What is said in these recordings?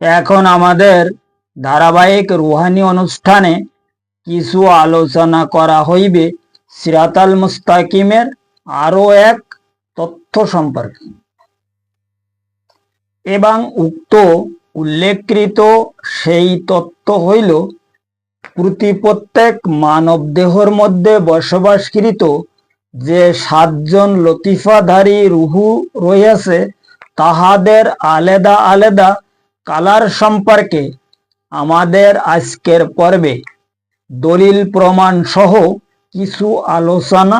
এখন আমাদের ধারাবাহিক রুহানি অনুষ্ঠানে কিছু আলোচনা করা হইবে সিরাতাল মুস্তাকিমের আরও এক তথ্য সম্পর্কে। এবং উক্ত উল্লেখকৃত সেই তত্ত্ব হইল, প্রতি প্রত্যেক মানব দেহর মধ্যে বসবাসকৃত যে সাতজন লতিফাধারী রুহু রহিয়াছে তাহাদের আলাদা আলাদা কালার সম্পর্কে আমাদের আজকের পর্বে দলিল প্রমাণ সহ কিছু আলোচনা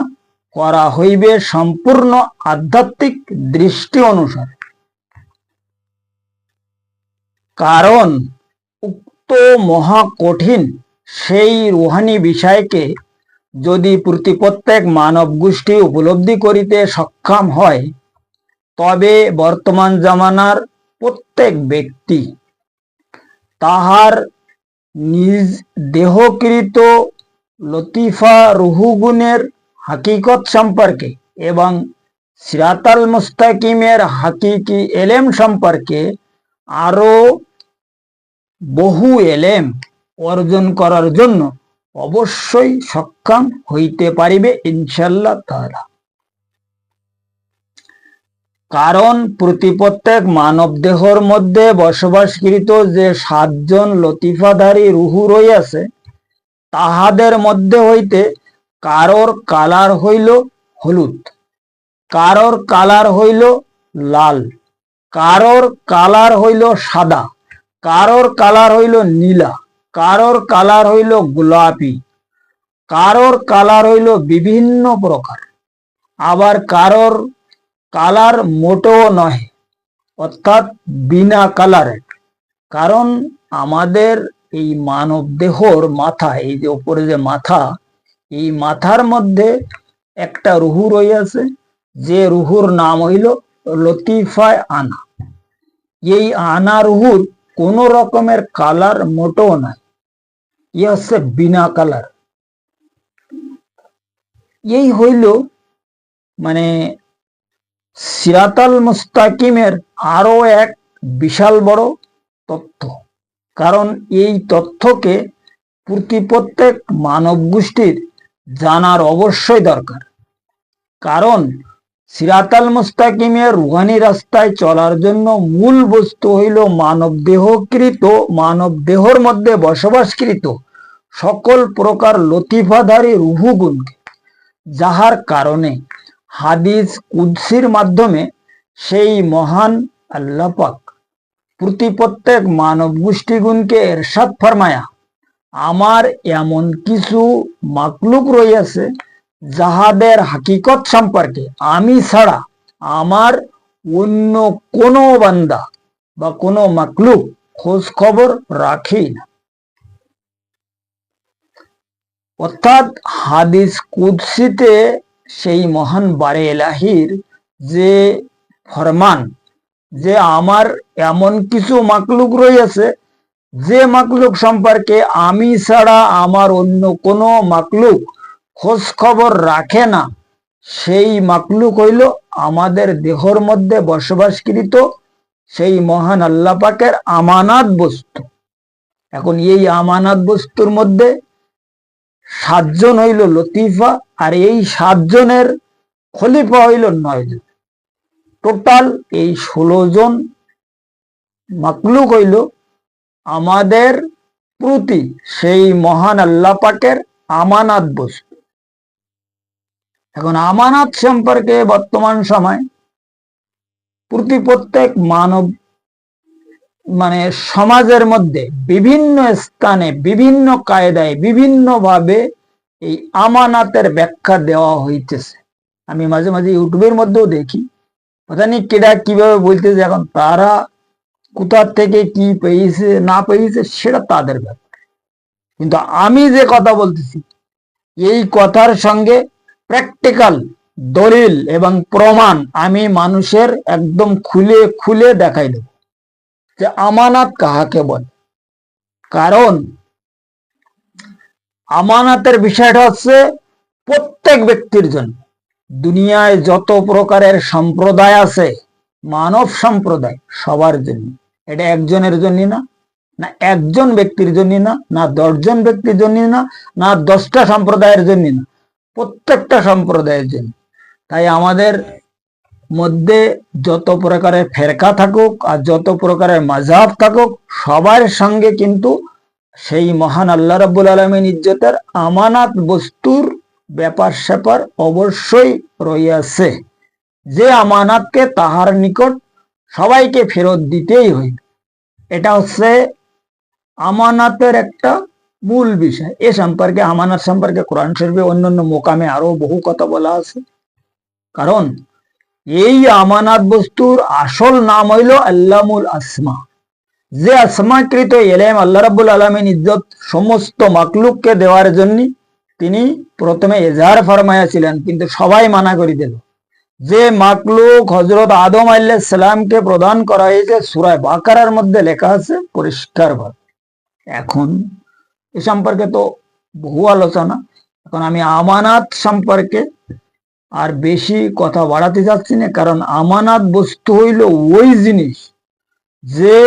করা হইবে সম্পূর্ণ আধ্যাত্মিক দৃষ্টি অনুসারে। কারণ উক্ত মহা কঠিন সেই রুহানি বিষয়কে যদি প্রতি প্রত্যেক মানব গোষ্ঠী উপলব্ধি করিতে সক্ষম হয়, তবে বর্তমান জামানার প্রত্যেক ব্যক্তি তাহার নিজ দেহকৃত লতিফা রুহুগুণের হাকিকত সম্পর্কে এবং সিরাতাল মুস্তাকিমের হাকিকি এলেম সম্পর্কে আরও বহু এলেম অর্জন করার জন্য অবশ্যই সক্ষম হইতে পারিবে ইনশাল্লাহ তাআলা। কারণ প্রতি প্রত্যেক মানব দেহর মধ্যে বসবাসকৃত যে সাতজন লতিফাধারী রুহু রইয়াছে তাহাদের মধ্যে হইতে কারোর কালার হইল হলুদ, কারোর কালার হইল লাল, কারোর কালার হইল সাদা, কারোর কালার হইল নীলা, কারোর কালার হইল গোলাপি, কারোর কালার হইল বিভিন্ন প্রকার। আবার কারোর কালার মোটেও নয় অর্থাৎ বিনা কালারের কারণ আমাদের এই মানব দেহর মাথা, এই যে উপরে যে মাথা, এই মাথার মধ্যে একটা রুহু রইয়াছে, যে রুহুর নাম হইল লতিফায় আনা। এই আনা রুহুর কোন রকমের কালার মোটেও নাই ই হচ্ছে বিনা কালার। এই হইল মানে সিরাতাল মুস্তাকিমের আরও এক বিশাল বড় তথ্য। কারণ এই তথ্যকে প্রতি প্রত্যেক মানব গোষ্ঠীর জানার অবশ্যই দরকার। কারণ সিরাতাল মুস্তাকিমের রুহানি রাস্তায় চলার জন্য মূল বস্তু হইল মানব দেহকৃত মানব দেহর মধ্যে বসবাসকৃত সকল প্রকার লতিফাধারী রুহুগুণকে, যাহার কারণে হাদিস কুদ্সির মাধ্যমে সেই মহান আল্লাহ পাক প্রতি প্রত্যেক মানব গোষ্ঠীগুণকে এরশাদ ফরমায়া, আমার এমন কিছু মাকলুক রইয়াছে যাহাদের হাকিকত সম্পর্কে আমি ছাড়া আমার অন্য কোনো বান্দা বা কোনো মাকলুক খোঁজ খবর রাখেই না। অর্থাৎ হাদিস কুদ্সিতে সেই মহান বারে এলাহির যে ফরমান, যে আমার এমন কিছু মাকলুক রয়েছে, যে মাকলুক সম্পর্কে আমি ছাড়া আমার অন্য কোনো মাকলুক খোঁজ খবর রাখে না। সেই মাকলুক হইল আমাদের দেহর মধ্যে বসবাসকৃত সেই মহান আল্লাহ পাকের আমানাত বস্তু। এখন এই আমানাত বস্তুর মধ্যে সাতজন হইল লতিফা আর এই সাতজনের খলিফা হইল নয় জন টোটাল এই ষোলো জন মাকলুক হইল আমাদের প্রতি সেই মহান আল্লাহ পাকের আমানাত বস্তু। এখন আমানাত সম্পর্কে বর্তমান সময় প্রতি প্রত্যেক মানব মানে সমাজের মধ্যে বিভিন্ন স্থানে, বিভিন্ন কায়দায় বিভিন্ন ভাবে এই আমানাতের ব্যাখ্যা দেওয়া হইতেছে। আমি মাঝে মাঝে ইউটিউবের মধ্যেও দেখি। জানি কেডা কীভাবে বলতেছে, এখন তারা কোথা থেকে কি পেয়েছে, না পেয়েছে, সেটা তাদের ব্যাপার। কিন্তু আমি যে কথা বলতেছি, এই কথার সঙ্গে প্র্যাকটিক্যাল দলিল এবং প্রমাণ আমি মানুষের একদম খুলে খুলে দেখাই দেব। যে আমানাত কাহাকে বলে? কারণ আমানাতের বিষয়টা হচ্ছে প্রত্যেক ব্যক্তির জন্য। দুনিয়ায় যত প্রকারের সম্প্রদায় আছে, মানব সম্প্রদায় সবার জন্য। এটা একজনের জন্য না না একজন ব্যক্তির জন্য না না দশজন ব্যক্তির জন্য না না দশটা সম্প্রদায়ের জন্য না, প্রত্যেকটা সম্প্রদায়ের জন্য। তাই আমাদের মধ্যে যত প্রকারের ফেরকা থাকুক আর যত প্রকারের মাঝাব থাকুক, সবার সঙ্গে কিন্তু সেই মহান আল্লাহ রাব্বুল আলমিন ইজ্জতের আমানাত বস্তুর ব্যাপার স্যাপার অবশ্যই রইয়াছে। যে আমানাতকে তাহার নিকট সবাইকে ফেরত দিতেই হইবে। এটা হচ্ছে আমানাতের একটা মূল বিষয়। এ সম্পর্কে, আমানত সম্পর্কে কোরআন শরীফে অন্যান্য মোকামে আরও বহু কথা বলা আছে। কারণ এই আমানাত বস্তুর আসল নাম হইল আল্লামুল আসমা। যে আসমাকৃত এলেম আল্লাহ রাব্বুল আলমিন ইজ্জত সমস্ত মাকলুককে দেওয়ার জন্য তিনি প্রথমে এজাহার ফরমাইয়াছিলেন, কিন্তু সবাই মানা করে দিল। যে মাকলুক হজরত আদম আল্লাহ সালামকে প্রদান করা হয়েছে সুরায় বাকারার মধ্যে লেখা আছে, পরিষ্কার ভাবে। এখন এ সম্পর্কে তো বহু আলোচনা। এখন আমি আমানাত সম্পর্কে আর বেশি কথা বাড়াতে যাচ্ছি না, কারণ আমানাত বস্তু হইল ওই জিনিস যে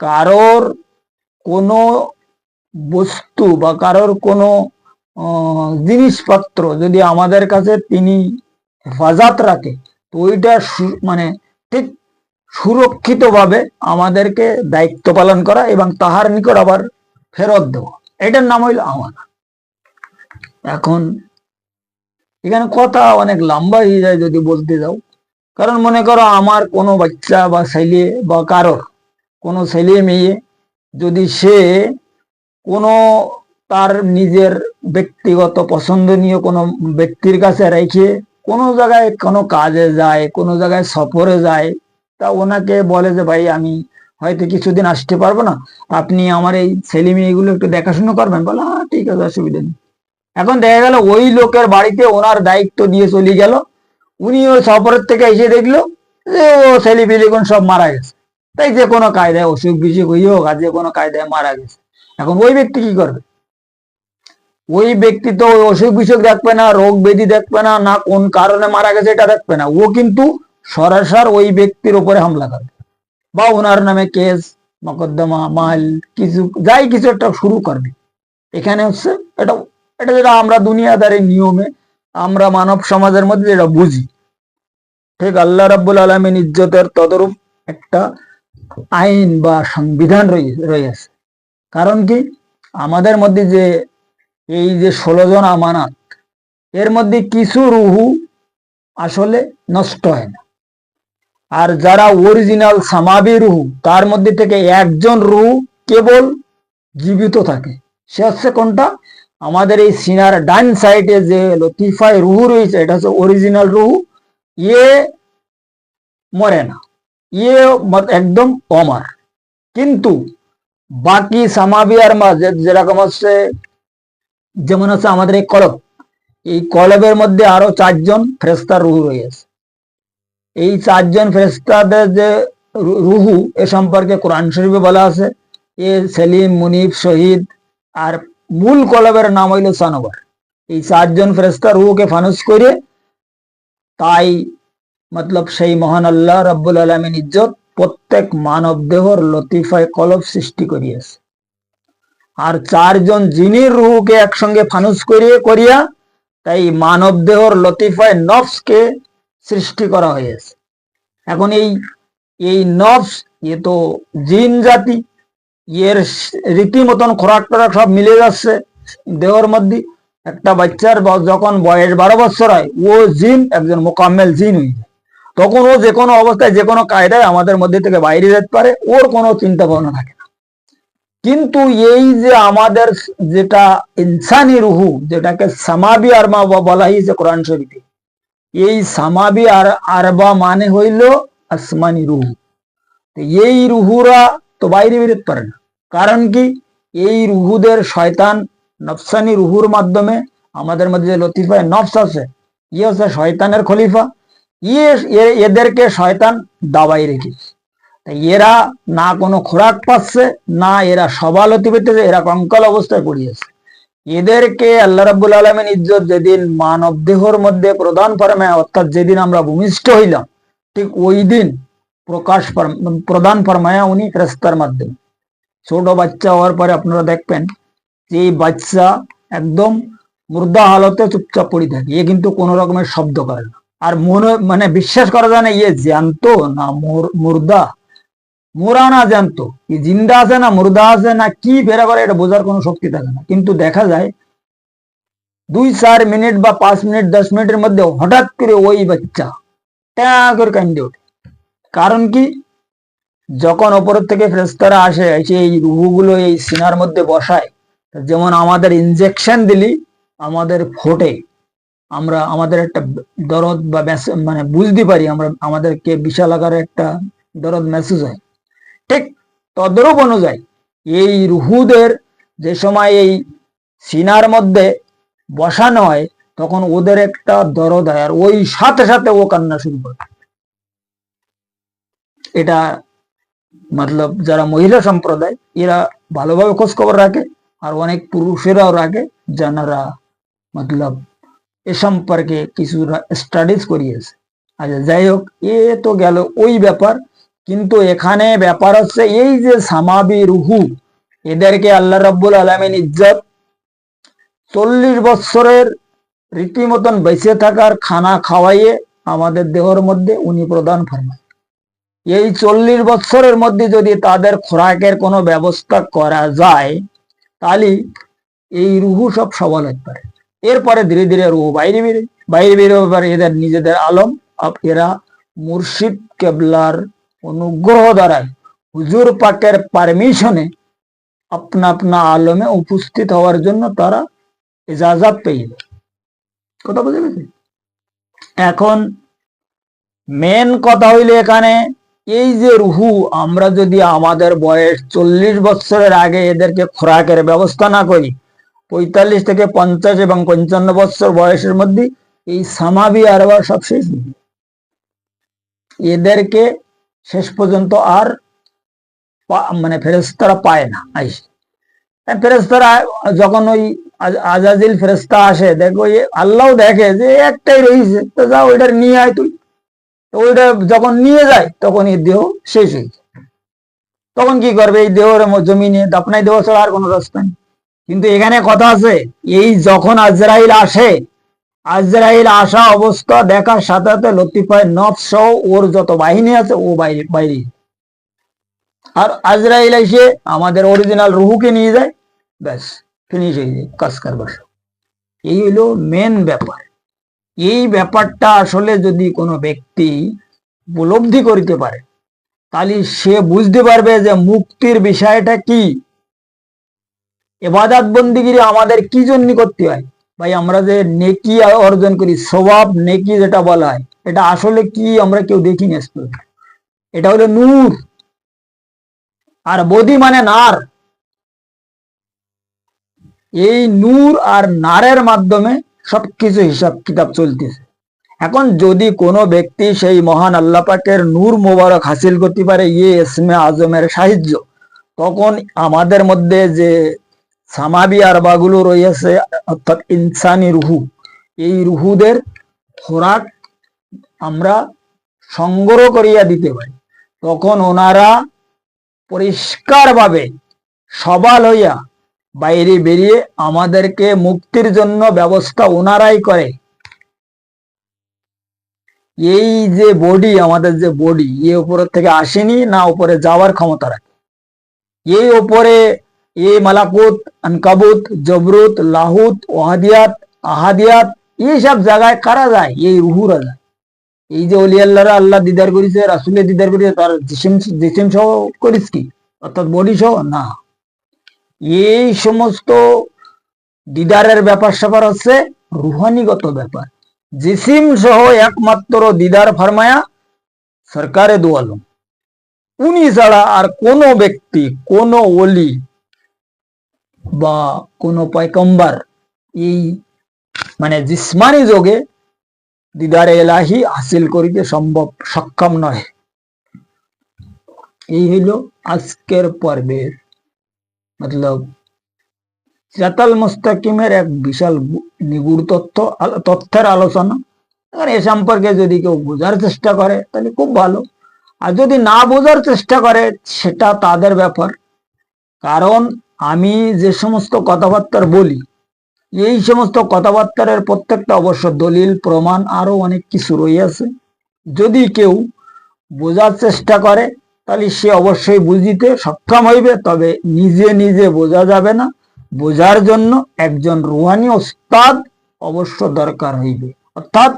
কারোর কোনো বস্তু বা কারোর কোনো জিনিসপত্র যদি আমাদের কাছে তিনি হেফাজত রাখে, তো ওইটা মানে ঠিক সুরক্ষিতভাবে আমাদেরকে দায়িত্ব পালন করা এবং তাহার নিকট আবার ফেরত দেওয়া। এটার নাম হইল আমানা এখন এখানে কথা অনেক লম্বা হয়ে যায় যদি বলতে যাও। কারণ মনে করো আমার কোনো বাচ্চা বা ছেলে বা কারোর কোনো ছেলে মেয়ে যদি সে কোনো তার নিজের ব্যক্তিগত পছন্দনীয় কোনো ব্যক্তির কাছে রেখে কোনো জায়গায় কোনো কাজে যায়, কোনো জায়গায় সফরে যায়, তা ওনাকে বলে যে, ভাই, আমি হয়তো কিছুদিন আসতে পারব না। আপনি আমার এই ছেলে মেয়েগুলো একটু দেখাশুনো করবেন? বলে হ্যাঁ ঠিক আছে, অসুবিধা নেই। এখন দেখা গেল ওই লোকের বাড়িতে ওনার দায়িত্ব দিয়ে চলে গেল। উনি ওই সফরের থেকে এসে দেখল যে ও ছেলে পিলিগুন সব মারা গেছে। তাই যে কোনো কায়দায় অসুখ বিসুখ হই হোক আর যে কোনো কায়দায় মারা গেছে। এখন ওই ব্যক্তি কি করবে? ওই ব্যক্তি তো ওই অসুখ বিসুখ দেখবে না, রোগ ব্যাধি দেখবে না না কোন কারণে মারা গেছে এটা দেখবে না। ও কিন্তু সরাসর ওই ব্যক্তির উপরে হামলা করবে। বা ওনার নামে কেস, মকদ্দমা, মাল, কিছু, যাই কিছু একটা শুরু করবে। এখানে হচ্ছে এটা এটা যেটা আমরা দুনিয়াদারি নিয়মে, আমরা মানব সমাজের মধ্যে যেটা বুঝি। ঠিক আল্লাহ রাব্বুল আলমিন ইজ্জতের তদরূপ একটা আইন বা সংবিধান রয়েছে। কারণ কি? আমাদের মধ্যে যে, এই যে ষোলো জন আমানাত, এর মধ্যে কিছু রুহু আসলে নষ্ট হয় না। আর যারা অরিজিনাল সামাবি রুহু, তার মধ্যে থেকে একজন রুহু কেবল জীবিত থাকে। সে হচ্ছে কোনটা? আমাদের এই সিনার ডান সাইডে যে লতিফায় রুহু রয়েছে, এটা হচ্ছে অরিজিনাল রুহু ইয়ে মরে না ইয়ে একদম অমার। কিন্তু বাকি সামাবিয়ার মাঝে যেরকম হচ্ছে, যেমন হচ্ছে আমাদের এই কলব, এই কলবের মধ্যে আরও চারজন ফেরেস্তার রুহু রয়েছে। এই চারজন ফেরেস্তাদের যে রুহু, এ সম্পর্কে কোরআন শরীফে বলা আছে, এ সেলিম মুনিফ শহীদ আর মূল কলবের নাম হইল সানোবার এই চারজন ফেরেস্তা রুহুকে ফানুস করে তাই মতলব সেই মহান আল্লাহ রব্বুল আলমিন ইজ্জত প্রত্যেক মানব দেহর লতিফায় কলব সৃষ্টি করিয়াছে। আর চারজন জিনির রুহুকে একসঙ্গে ফানুস করিয়ে, করিয়া তাই মানব দেহর লতিফায় নফসকে সৃষ্টি করা হয়েছে। এখন এই এই নফস, এ তো জিন জাতি এর রীতিমতন খোরাক টোরাক সব মিলে যাচ্ছে। দেহর মধ্যে একটা বাচ্চার যখন বয়স বারো বছর হয়, ও জিন, একজন মোকাম্মেল জিন হয়ে যায়। তখন ও যে কোনো অবস্থায়, যে কোনো কায়দায় আমাদের মধ্যে থেকে বাইরে যেতে পারে, ওর কোনো চিন্তা ভাবনা থাকে না। কিন্তু এই যে আমাদের যেটা ইনসানি রুহু, যেটাকে সামাবি আরমা বলা হয়েছে কোরআন শরীফে, এই সামাবি আর আরবা মানে হইল আসমানি রুহু। এই রুহুরা তো বাইরে বেরোতে পারে না। কারণ কি? এই রুহুদের শয়তান নফসানি রুহুর মাধ্যমে আমাদের মধ্যে যে লতিফায় নফস আছে ইয়ে হচ্ছে শয়তানের খলিফা। ইয়ে এদেরকে শয়তান দাবাই রেখেছে এরা না কোনো খোরাক পাচ্ছে, না এরা সবালতি পেতেছে এরা কঙ্কাল অবস্থায় পড়িয়েছে এদেরকে আল্লাহ রাব্বুল আলমিন ইজ্জত যেদিন মানব দেহর মধ্যে প্রদান ফরমে অর্থাৎ যেদিন আমরা ভূমিষ্ঠ হইলাম, ঠিক ওই দিন প্রকাশ প্রদান ফরমায়া উনি ফেরেস্তার মাধ্যমে। ছোট বাচ্চা হওয়ার পরে আপনারা দেখবেন যে বাচ্চা একদম মুর্দা হালতে চুপচাপ পড়ে থাকে। এ কিন্তু কোনো রকমের শব্দ করে না। আর মনে মানে বিশ্বাস করা যায় না ইয়ে জ্যান্ত না মুর্দা। মোরা না জানতো কি জিন্দা আছে না মুর্দা আছে না কি বেরা করে, এটা বোঝার কোনো শক্তি থাকে না। কিন্তু দেখা যায় দুই, চার মিনিট বা পাঁচ মিনিট, দশ মিনিটের মধ্যে হঠাৎ করে ওই বাচ্চা ট্যা করে কান্দে ওঠে। কারণ কি? যখন ওপরের থেকে ফেরেস্তারা আসে এই রুহুগুলো এই সিনার মধ্যে বসায়, যেমন আমাদের ইনজেকশন দিলি, আমাদের ফোটে। আমরা, আমাদের একটা দরদ বা মানে বুঝতে পারি, আমরা, আমাদেরকে বিশাল আকারে একটা দরদ মেসেজ হয়। ঠিক তদ্রূপ অনুযায়ী, এই রুহুদের যে সময় এই সিনার মধ্যে বসানো হয়, তখন ওদের একটা দরদ হয়, আর ওই সাথে সাথে ও কান্না শুরু করে। এটা মতলব যারা মহিলা সম্প্রদায়, এরা ভালোভাবে খোঁজ খবর রাখে আর অনেক পুরুষেরাও রাখে যারা মতলব এ সম্পর্কে কিছু স্টাডিজ করিয়েছে। আচ্ছা যাই হোক, এ তো গেল ওই ব্যাপার। কিন্তু এখানে ব্যাপার হচ্ছে এই যে সামাবি রুহু, এদেরকে আল্লাহ রাব্বুল আলমিন ইজ্জত, চল্লিশ বৎসরের রীতিমতন বেঁচে থাকার খানা খাওয়াইয়ে আমাদের দেহর মধ্যে উনি প্রদান ফরমায়। এই চল্লিশ বছরের মধ্যে যদি তাদের খোরাকের কোনো ব্যবস্থা করা যায়, তাহলে এই রুহু সব সবল হতে পারে। এরপরে ধীরে ধীরে রুহু বাইরে বেরে বাইরে বেরোবে পারে এদের নিজেদের আলম এরা মুর্শিদ কেবলার অনুগ্রহ দ্বারায় হুজুর পাকের পারমিশনে আপনা আপনা আলমে উপস্থিত হওয়ার জন্য তারা ইজাজত পেয়ে যায়। কথা বুঝে গেছে এখন মেন কথা হইলে এখানে এই যে রুহু, আমরা যদি আমাদের বয়স চল্লিশ বছরের আগে এদেরকে খোরাকের ব্যবস্থা না করি, পঁয়তাল্লিশ থেকে পঞ্চাশ এবং পঞ্চান্ন বছর বয়সের মধ্যে এই সামাবি আরবার সব শেষ এদেরকে শেষ পর্যন্ত আর মানে ফেরেস্তারা পায় না, আইসে। ফেরেস্তারা যখন ওই আজ- আজাজিল ফেরেস্তা আসে, দেখো আল্লাহ দেখে যে একটাই রয়েছে, তো যা ওইটার নিয়ে আয় তুই। ওইটা যখন নিয়ে যায় তখন এই দেহ শেষ হয়ে যায়। তখন কি করবে? এই দেহর ম- জমিনে দাপনাই দেওয়া ছাড়া আর কোনো রাস্তা নেই। কিন্তু এখানে কথা আছে, এই যখন আজরাইল আসে, আজরাইল আসা অবস্থা দেখার সাথে সাথে লতিফায় নফ সহ ওর যত বাহিনী আছে, ও বাইরে বাইরে। আর আজরাইল এসে আমাদের অরিজিনাল রুহুকে নিয়ে যায়, ব্যাস ফিনিশ হয়ে যায় কাজ কারবার এই হলো মেন ব্যাপার। এই ব্যাপারটা আসলে যদি কোনো ব্যক্তি উপলব্ধি করিতে পারে, তাহলে সে বুঝতে পারবে যে মুক্তির বিষয়টা কি। এবাদাত বন্দিগিরি আমাদের কি জন্য করতে হয়? ভাই, আমরা যে নেকি অর্জন করি, স্বভাব নেকি যেটা বলা হয়, এটা আসলে কি আমরা কেউ দেখিনি পর্যন্ত। এটা হলো নূর। আর বদি মানে নার। এই নূর আর নারের মাধ্যমে সবকিছু হিসাব কিতাব চলতেছে। এখন যদি কোনো ব্যক্তি সেই মহান আল্লাহ পাকের নূর মোবারক হাসিল করতে পারে ইয়ে ইসমে আজমের সাহায্য, তখন আমাদের মধ্যে যে সামাবি আর আরবাগুলো রয়েছে, অর্থাৎ ইনসানি রুহু, এই রুহুদের খোরাক আমরা সংগ্রহ করিয়া দিতে পারি। তখন ওনারা পরিষ্কারভাবে সবাল হইয়া বাইরে বেরিয়ে আমাদেরকে মুক্তির জন্য ব্যবস্থা ওনারাই করে। এই যে বডি আমাদের যে বডি এ উপরের থেকে আসেনি, না উপরে যাওয়ার ক্ষমতা রাখে। এই উপরে এ মালাকুত, আনকাবুত, জবরুত, লাহুত ওহাদিয়াত আহাদিয়াত এইসব জায়গায় কারা যায়? এই রুহুরা যায়। এই যে অলি আল্লাহ দিদার করেছে, রাসুলের দিদার করেছে, তার জিসিম জিসিম সহ করিস কি? অর্থাৎ বডি সহ? না। এই সমস্ত দিদারের ব্যাপার স্যাপার হচ্ছে রুহানিগত ব্যাপার। জিসিম সহ একমাত্র দিদার ফরমায়া সরকারে দোয়ালম উনি ছাড়া আর কোন ব্যক্তি, কোন ওলি বা কোন পয়কম্বার এই মানে জিসমানি যোগে দিদার এলাহি হাসিল করিতে সম্ভব সক্ষম নয় এই হইল আজকের পর্বের মতলব জাতাল মুস্তাকিমের এক বিশাল নিগুড় তথ্য তথ্যের আলোচনা এখন এ সম্পর্কে যদি কেউ বোঝার চেষ্টা করে তাহলে খুব ভালো আর যদি না বোঝার চেষ্টা করে সেটা তাদের ব্যাপার কারণ আমি যে সমস্ত কথাবার্তার বলি এই সমস্ত কথাবার্তার প্রত্যেকটা অবশ্য দলিল প্রমাণ আরও অনেক কিছু রয়েছে যদি কেউ বোঝার চেষ্টা করে তাহলে সে অবশ্যই বুঝিতে সক্ষম হইবে, তবে নিজে নিজে বোঝা যাবে না। বোঝার জন্য একজন রুহানি ওস্তাদ অবশ্য দরকার হইবে। অর্থাৎ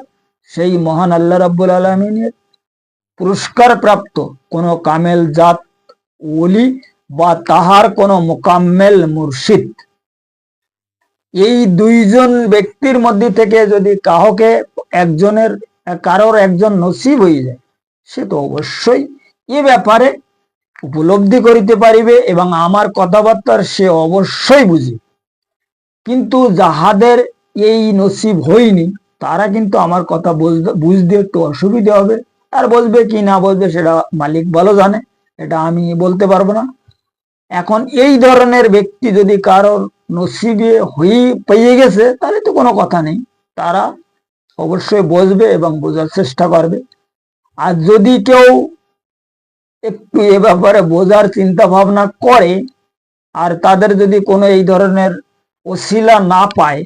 সেই মহান আল্লাহ রাব্বুল আলমিনের পুরস্কার প্রাপ্ত কোনো কামেল জাত ওলি বা তাহার কোনো মোকাম্মেল মুর্শিদ। এই দুইজন ব্যক্তির মধ্যে থেকে যদি কাহকে একজনের, কারোর একজন নসিব হয়ে যায়, সে তো অবশ্যই এ ব্যাপারে উপলব্ধি করিতে পারিবে এবং আমার কথাবার্তার সে অবশ্যই বুঝে। কিন্তু যাহাদের এই নসিব হয়নি তারা কিন্তু আমার কথা বুঝতে একটু অসুবিধা হবে। আর বলবে কি না বলবে সেটা মালিক ভালো জানে, এটা আমি বলতে পারব না। এখন এই ধরনের ব্যক্তি যদি কারোর নসিবে হয়ে পেয়ে গেছে, তাহলে তো কোনো কথা নেই। তারা অবশ্যই বসবে এবং বোঝার চেষ্টা করবে। আর যদি কেউ একটু এ ব্যাপারে বোঝার চিন্তা ভাবনা করে, আর তাদের যদি কোনো এই ধরনের ওসিলা না পায়,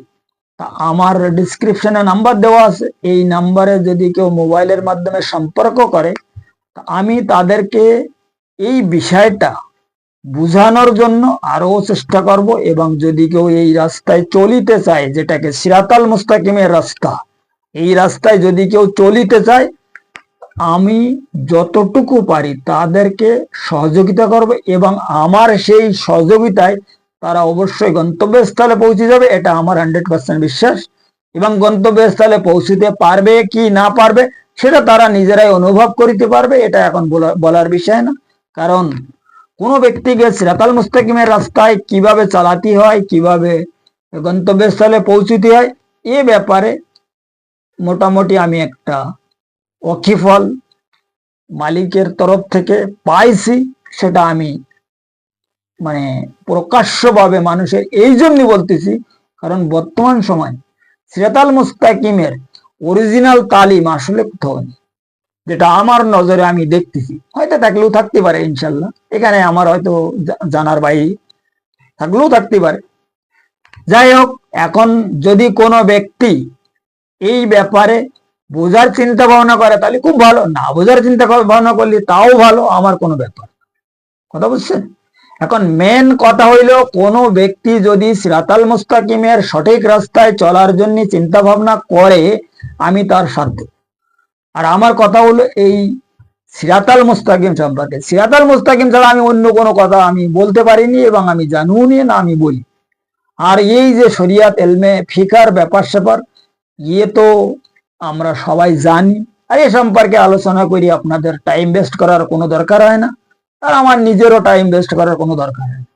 তা আমার ডিসক্রিপশনে নাম্বার দেওয়া আছে। এই নাম্বারে যদি কেউ মোবাইলের মাধ্যমে সম্পর্ক করে আমি তাদেরকে এই বিষয়টা বুঝানোর জন্য আরও চেষ্টা করব, এবং যদি কেউ এই রাস্তায় চলিতে চায়, যেটাকে সিরাতাল মুস্তাকিমের রাস্তা, এই রাস্তায় যদি কেউ চলিতে চায় আমি যতটুকু পারি তাদেরকে সহযোগিতা করব এবং আমার সেই সহযোগিতায় তারা অবশ্যই গন্তব্যস্থলে পৌঁছে যাবে, এটা আমার হান্ড্রেড পার্সেন্ট বিশ্বাস। এবং গন্তব্যস্থলে পৌঁছতে পারবে কি না পারবে, সেটা তারা নিজেরাই অনুভব করিতে পারবে, এটা এখন বলা- বলার বিষয় না। কারণ কোনো ব্যক্তিকে সিরাতাল মুস্তাকিমের রাস্তায় কীভাবে চালাতে হয়, কীভাবে গন্তব্যস্থলে পৌঁছতে হয়, এ ব্যাপারে মোটামুটি আমি একটা অকিফল মালিকের তরফ থেকে পাইছি, সেটা আমি মানে প্রকাশ্যভাবে মানুষের এই জন্যই বলতেছি, কারণ বর্তমান সময় সিরাতাল মুস্তাকিমের অরিজিনাল তালিম আসলে কোথাও নেই। যেটা আমার নজরে আমি দেখতেছি। হয়তো থাকলেও থাকতে পারে, ইনশাল্লাহ। এখানে আমার হয়তো জানার বাইরে থাকলেও থাকতে পারে। যাই হোক, এখন যদি কোনো ব্যক্তি এই ব্যাপারে বোঝার চিন্তা ভাবনা করে তাহলে খুব ভালো। না বোঝার চিন্তা ভাবনা করলে তাও ভালো, আমার কোনো ব্যাপার কথা বুঝছেন? এখন মেন কথা হইল, কোনো ব্যক্তি যদি সিরাতাল মুস্তাকিমের সঠিক রাস্তায় চলার জন্য চিন্তা ভাবনা করে, আমি তার সাধ্য। আর আমার কথা হলো এই সিরাতাল মুস্তাকিম সম্পর্কে। সিরাতাল মুস্তাকিম ছাড়া আমি অন্য কোনো কথা আমি বলতে পারিনি এবং আমি জানিও নি না আমি বলি। আর এই যে শরিয়াত এলমে ফিকার ব্যাপার স্যাপার ইয়ে তো আমরা সবাই জানি। আর এ সম্পর্কে আলোচনা করি, আপনাদের টাইম ওয়েস্ট করার কোনো দরকার হয় না। আর আমার নিজেরও টাইম ওয়েস্ট করার কোনো দরকার হয় না।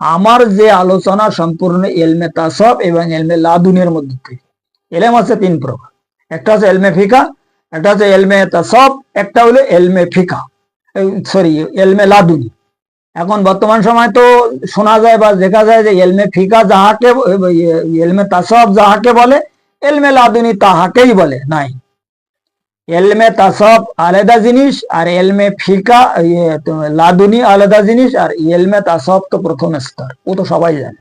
আমার যে আলোচনা সম্পূর্ণ এলমে তাসব এবং এলমে লাদুনের মধ্যে থেকে। এলএম আছে তিন প্রকার। একটা হচ্ছে এলমে ফিকা, একটা হচ্ছে এলমে তাসব, একটা হলো এলমে ফিকা। সরি এলমে লাদুনি। এখন বর্তমান সময় তো শোনা যায় বা দেখা যায় যে এলমে ফিকা যাহাকে এলমে তাসব যাহাকে বলে এলমে লাদুনি তাহাকেই বলে নাই। এলমে তাসব আলাদা জিনিস আর এলমে ফিকা ইয়ে, লাদুনি আলাদা জিনিস আর এলমে তাসব তো প্রথম স্তর। ও তো সবাই জানে।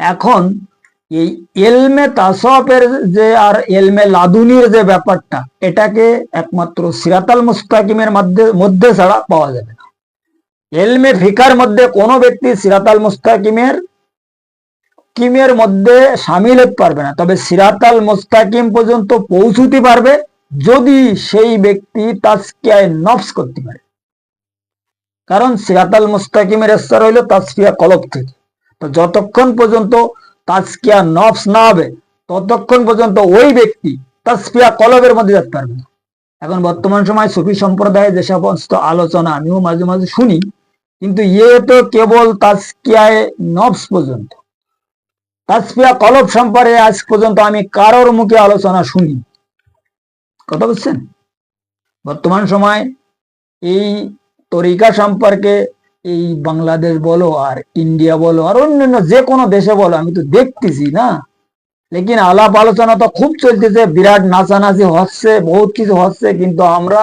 এখন এই এলমে তাসবের যে আর এলমে লাদুনির যে ব্যাপারটা এটাকে একমাত্র সিরাতাল মুস্তাকিমের মধ্যে মধ্যে ছাড়া পাওয়া যাবে না। এলমে ফিকার মধ্যে কোনো ব্যক্তি সিরাতাল মুস্তাকিমের কিমের মধ্যে সামিল হতে পারবে না। তবে সিরাতাল মুস্তাকিম পর্যন্ত পৌঁছতে পারবে যদি সেই ব্যক্তি তাস্কিয়ায় নফস করতে পারে। কারণ সিরাতাল মুস্তাকিমের স্তর হইল তাসফিয়া কলব থেকে। তো যতক্ষণ পর্যন্ত তাসকিয়া নফস না হবে, ততক্ষণ পর্যন্ত ওই ব্যক্তি তাসফিয়া কলবের মধ্যে যেতে পারবে না। এখন বর্তমান সময় সুফি সম্প্রদায়ে যে সমস্ত আলোচনা আমিও মাঝে মাঝে শুনি, কিন্তু ইয়ে তো কেবল তাসকিয়ায় নফস পর্যন্ত। তাসফিয়া কলব সম্পর্কে আজ পর্যন্ত আমি কারোর মুখে আলোচনা শুনি কথা বুঝছেন? বর্তমান সময় এই তরিকা সম্পর্কে, এই বাংলাদেশ বলো আর ইন্ডিয়া বলো আর অন্যান্য যে কোনো দেশে বলো, আমি তো দেখতেছি না। লেকিন আলাপ আলোচনা তো খুব চলতেছে, বিরাট নাচানাচি হচ্ছে, বহুত কিছু হচ্ছে, কিন্তু আমরা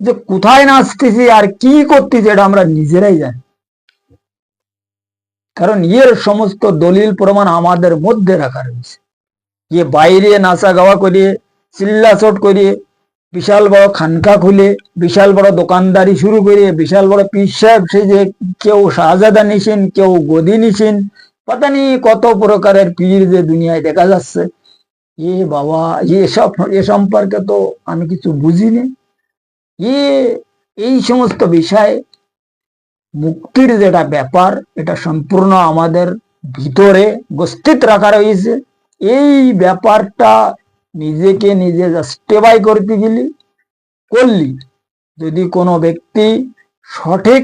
যে কোথায় নাচতেছি আর কি করতেছি, এটা আমরা নিজেরাই জানি কারণ এর সমস্ত দলিল প্রমাণ আমাদের মধ্যে রাখা রয়েছে। যে বাইরে নাচা গাওয়া করিয়ে চিল্লাচট করিয়ে বিশাল বড় খানকা খুলে, বিশাল বড় দোকানদারি শুরু করে, বিশাল বড় পিস সাহেব সেজে কেউ শাহজাদা নিছেন, কেউ গদি নিছেন, পাতা নি কত প্রকারের পীর যে দুনিয়ায় দেখা যাচ্ছে। এ বাবা এসব এ সম্পর্কে তো আমি কিছু বুঝিনি। এ, এই সমস্ত বিষয় মুক্তির যেটা ব্যাপার, এটা সম্পূর্ণ আমাদের ভিতরে গস্থিত রাখা রয়েছে। এই ব্যাপারটা নিজেকে নিজে জাস্টিফাই করতে গেলি, করলি। যদি কোনো ব্যক্তি সঠিক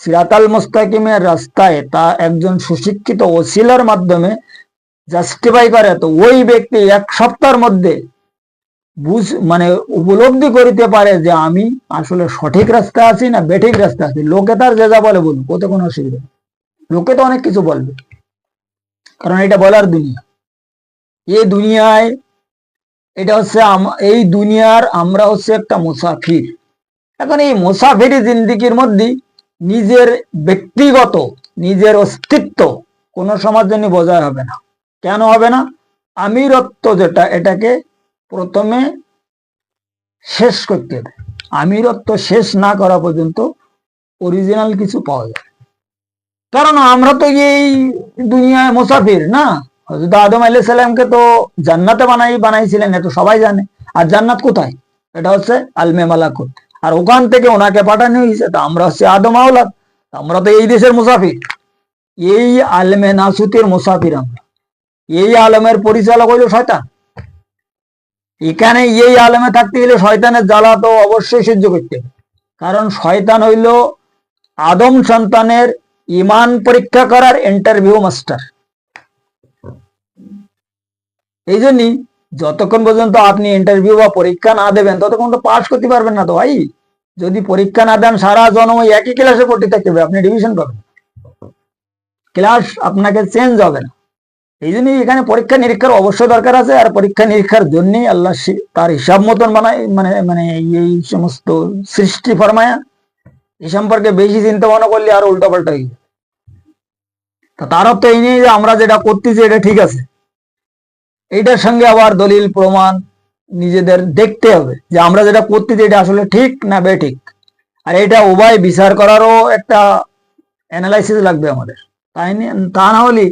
সিরাতাল মুস্তাকিমের রাস্তায় তা একজন সুশিক্ষিত ওসিলার মাধ্যমে জাস্টিফাই করে, তো ওই ব্যক্তি এক সপ্তাহের মধ্যে বুঝ মানে উপলব্ধি করিতে পারে যে আমি আসলে সঠিক রাস্তা আছি না বেঠিক রাস্তা আছি। লোকে তার যে যা বলে বলুন ওতে কোনো অসুবিধা লোকে তো অনেক কিছু বলবে। কারণ এটা বলার দুনিয়া। এই দুনিয়ায় এটা হচ্ছে এই দুনিয়ার আমরা হচ্ছে একটা মুসাফির। এখন এই মুসাফিরি জিন্দিগির মধ্যে নিজের ব্যক্তিগত, নিজের অস্তিত্ব কোনো সমাজ জন্য বজায় হবে না। কেন হবে না? আমিরত্ব যেটা, এটাকে প্রথমে শেষ করতে হবে। আমিরত্ব শেষ না করা পর্যন্ত অরিজিনাল কিছু পাওয়া যায়। কারণ আমরা তো এই দুনিয়ায় মুসাফির না। হযরত আদম আলাইহিস সালামকে তো জান্নাতে বানাই, বানাইছিলেন এটা সবাই জানে। আর জান্নাত কোথায়? এটা হচ্ছে আলমে মালাকুত। আর ওখান থেকে ওনাকে পাঠানো হয়েছে, তা আমরা হচ্ছে আদম আওলাদ। আমরা তো এই দেশের মুসাফির। এই আলমে নাসুতের মুসাফির আমরা। এই আলমের পরিচালক হইল শয়তান। এখানে এই আলমে থাকতে গেলে শয়তানের জ্বালা তো অবশ্যই সহ্য করতে কারণ শয়তান হইল আদম সন্তানের ইমান পরীক্ষা করার ইন্টারভিউ মাস্টার এই জন্যই যতক্ষণ পর্যন্ত আপনি ইন্টারভিউ বা পরীক্ষা না দেবেন, ততক্ষণ তো পাশ করতে পারবেন না তো ভাই। যদি পরীক্ষা না দেন, সারা জন্ম একই ক্লাসে পড়তে থাকতে হবে, আপনি ডিভিশন পাবেন। ক্লাস আপনাকে চেঞ্জ হবে না। এই জন্যই এখানে পরীক্ষা নিরীক্ষার অবশ্যই দরকার আছে, আর পরীক্ষা নিরীক্ষার জন্যই আল্লাহ তার হিসাব মতন বানায় মানে মানে এই সমস্ত সৃষ্টি ফরমায়া। এই সম্পর্কে বেশি চিন্তা ভাবনা করলে আর উল্টা পাল্টা তা তার অর্থ এই নেই যে আমরা যেটা করতেছি এটা ঠিক আছে। এইটার সঙ্গে আবার দলিল, প্রমাণ নিজেদের দেখতে হবে যে আমরা যেটা করতেছি এটা আসলে ঠিক না বে ঠিক আর এটা উভয় বিচার করারও একটা অ্যানালাইসিস লাগবে আমাদের। তাই নিয়ে তা না হলে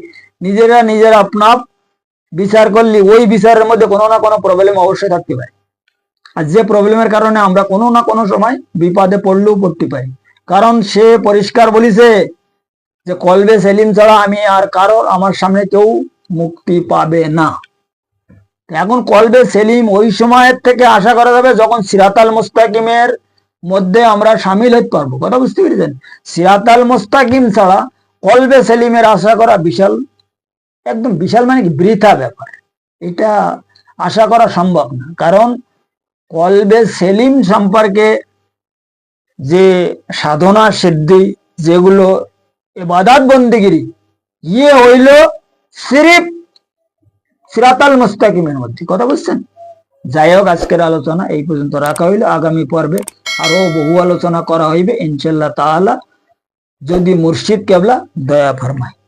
নিজেরা নিজেরা আপনা বিচার করলে ওই বিচারের মধ্যে কোনো না কোনো প্রবলেম অবশ্যই থাকতে পারে। আর যে প্রবলেমের কারণে আমরা কোনো না কোনো সময় বিপদে পড়লেও পড়তে পারি। কারণ সে পরিষ্কার বলিছে যে, কলবে সেলিম ছাড়া আমি আর কারও আমার সামনে কেউ মুক্তি পাবে না। এখন কলবে সেলিম ওই সময়ের থেকে আশা করা যাবে যখন সিরাতাল মুস্তাকিমের মধ্যে আমরা সামিল হতে পারব। কথা বুঝতে পেরেছেন? সিরাতাল মুস্তাকিম ছাড়া কলবে সেলিমের আশা করা বিশাল একদম বিশাল মানে বৃথা ব্যাপার। এটা আশা করা সম্ভব না। কারণ কলবে সেলিম সম্পর্কে যে সাধনা সিদ্ধি, যেগুলো এবাদাত বন্দিগিরি ইয়ে হইল সিরিফ সিরাতাল মুস্তাকিমের মধ্যে। কথা বুঝছেন? যাই হোক, আজকের আলোচনা এই পর্যন্ত রাখা হইল। আগামী পর্বে আরও বহু আলোচনা করা হইবে ইনশাল্লাহ তাআলা। যদি মুর্শিদ কেবলা, দয়া ফরমায়।